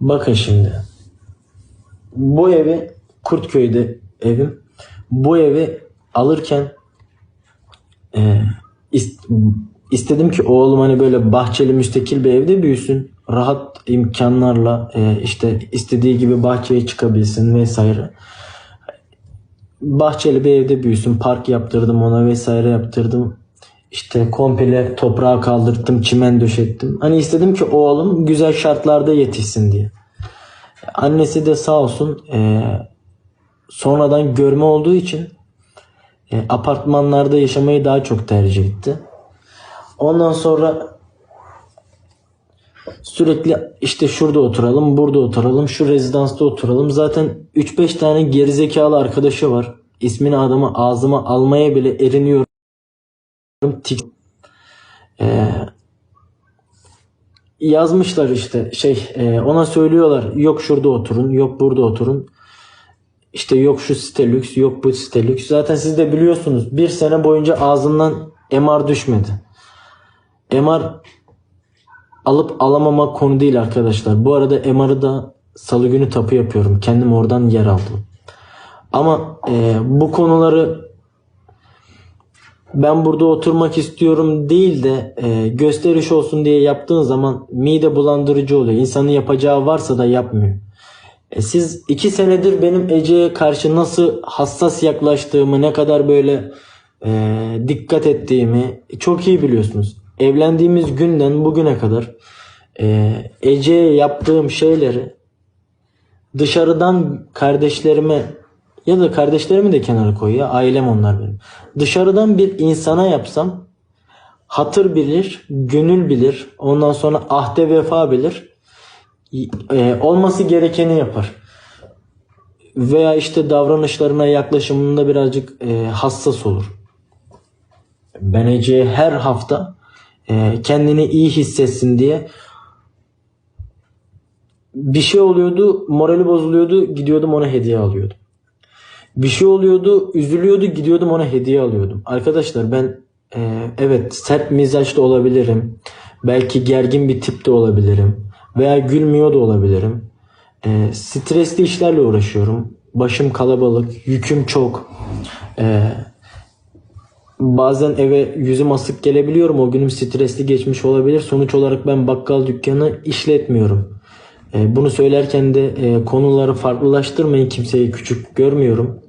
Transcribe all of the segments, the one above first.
Bakın şimdi. Bu evi Kurtköy'de evim. Bu evi alırken e, ist- istedim ki oğlum hani böyle bahçeli müstakil bir evde büyüsün. Rahat imkanlarla e, işte istediği gibi bahçeye çıkabilsin vesaire. Bahçeli bir evde büyüsün. Park yaptırdım ona vesaire yaptırdım. İşte komple toprağa kaldırttım, çimen döşettim. Hani istedim ki oğlum güzel şartlarda yetişsin diye. Annesi de sağ olsun e, sonradan görme olduğu için e, apartmanlarda yaşamayı daha çok tercih etti. Ondan sonra sürekli işte şurada oturalım, burada oturalım, şu rezidansta oturalım. Zaten 3-5 tane gerizekalı arkadaşı var. İsmini adamı ağzıma almaya bile eriniyorum. Tik Ee, yazmışlar işte şey e, ona söylüyorlar yok şurada oturun yok burada oturun. İşte yok şu site lüks yok bu site lüks. Zaten siz de biliyorsunuz bir sene boyunca ağzından MR düşmedi. MR alıp alamama konu değil arkadaşlar. Bu arada MR'ı da salı günü tapu yapıyorum. Kendim oradan yer aldım. Ama e, bu konuları ben burada oturmak istiyorum değil de e, gösteriş olsun diye yaptığın zaman mide bulandırıcı oluyor. İnsanın yapacağı varsa da yapmıyor. E, siz iki senedir benim Ece'ye karşı nasıl hassas yaklaştığımı, ne kadar böyle e, dikkat ettiğimi çok iyi biliyorsunuz. Evlendiğimiz günden bugüne kadar e, Ece'ye yaptığım şeyleri dışarıdan kardeşlerime ya da kardeşlerimi de kenara koy ya ailem onlar benim. Dışarıdan bir insana yapsam hatır bilir, gönül bilir, ondan sonra ahde vefa bilir. E, olması gerekeni yapar. Veya işte davranışlarına yaklaşımında birazcık e, hassas olur. Ben Ece'ye her hafta e, kendini iyi hissetsin diye bir şey oluyordu, morali bozuluyordu, gidiyordum ona hediye alıyordum. Bir şey oluyordu, üzülüyordu, gidiyordum ona hediye alıyordum. Arkadaşlar ben e, evet sert mizaçlı olabilirim. Belki gergin bir tip de olabilirim. Veya gülmüyor da olabilirim. E, stresli işlerle uğraşıyorum. Başım kalabalık, yüküm çok. E, bazen eve yüzüm asık gelebiliyorum. O günüm stresli geçmiş olabilir. Sonuç olarak ben bakkal dükkanı işletmiyorum. E, bunu söylerken de e, konuları farklılaştırmayın. Kimseyi küçük görmüyorum.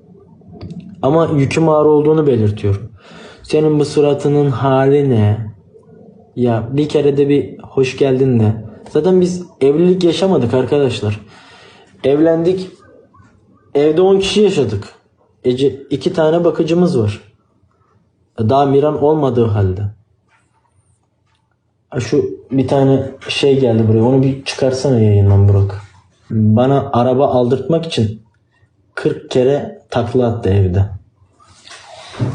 Ama yüküm ağır olduğunu belirtiyorum. Senin bu suratının hali ne? Ya bir kere de bir hoş geldin de. Zaten biz evlilik yaşamadık arkadaşlar. Evlendik. Evde 10 kişi yaşadık. Ece iki tane bakıcımız var. Daha Miran olmadığı halde. Ha, Şu bir tane şey geldi buraya. Onu bir çıkarsana yayından Burak. Bana araba aldırtmak için 40 kere takla attı evde.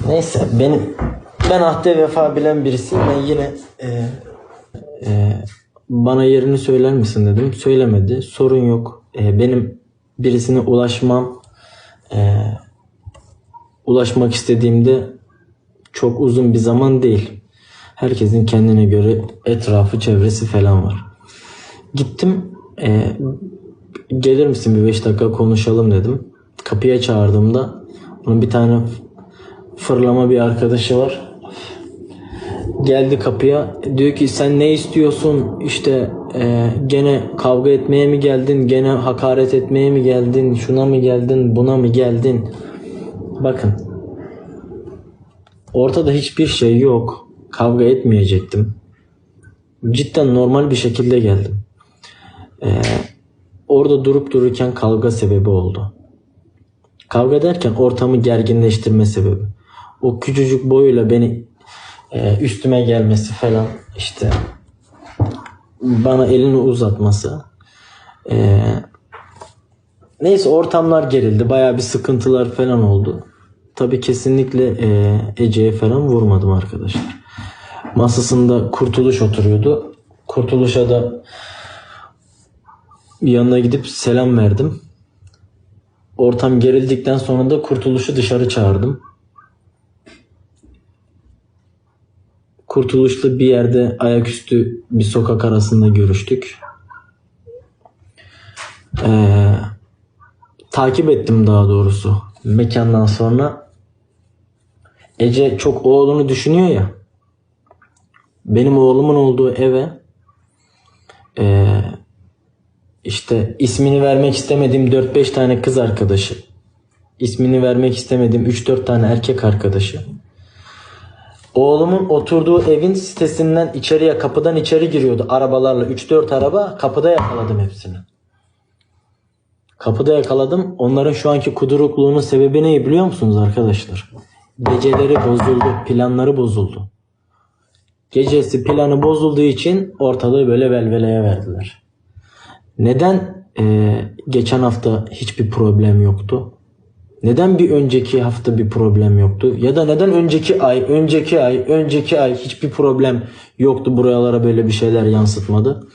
Neyse benim ben ahde vefa bilen birisiyim. Ben yine e, e, bana yerini söyler misin dedim. Söylemedi. Sorun yok. E, benim birisine ulaşmam e, ulaşmak istediğimde çok uzun bir zaman değil. Herkesin kendine göre etrafı, çevresi falan var. Gittim. e, gelir misin bir 5 dakika konuşalım dedim. Kapıya çağırdığımda onun bir tane fırlama bir arkadaşı var. Geldi kapıya. Diyor ki sen ne istiyorsun? İşte e, gene kavga etmeye mi geldin? Gene hakaret etmeye mi geldin? Şuna mı geldin? Buna mı geldin? Bakın. Ortada hiçbir şey yok. Kavga etmeyecektim. Cidden normal bir şekilde geldim. Ee, orada durup dururken kavga sebebi oldu. Kavga derken ortamı gerginleştirme sebebi. O küçücük boyuyla beni e, üstüme gelmesi falan işte bana elini uzatması. E, neyse ortamlar gerildi. Baya bir sıkıntılar falan oldu. Tabii kesinlikle e, Ece'ye falan vurmadım arkadaşlar. Masasında Kurtuluş oturuyordu. Kurtuluş'a da yanına gidip selam verdim. Ortam gerildikten sonra da Kurtuluş'u dışarı çağırdım. Kurtuluş'la bir yerde ayaküstü bir sokak arasında görüştük. Ee, takip ettim daha doğrusu mekandan sonra. Ece çok oğlunu düşünüyor ya. Benim oğlumun olduğu eve ee, işte ismini vermek istemediğim 4-5 tane kız arkadaşı, ismini vermek istemediğim 3-4 tane erkek arkadaşı. Oğlumun oturduğu evin sitesinden içeriye kapıdan içeri giriyordu arabalarla 3-4 araba kapıda yakaladım hepsini. Kapıda yakaladım. Onların şu anki kudurukluğunun sebebi ne biliyor musunuz arkadaşlar? Geceleri bozuldu, planları bozuldu. Gecesi planı bozulduğu için ortalığı böyle velveleye verdiler. Neden eee, geçen hafta hiçbir problem yoktu? Neden bir önceki hafta bir problem yoktu? Ya da neden önceki ay, önceki ay, önceki ay hiçbir problem yoktu buralara böyle bir şeyler yansıtmadı?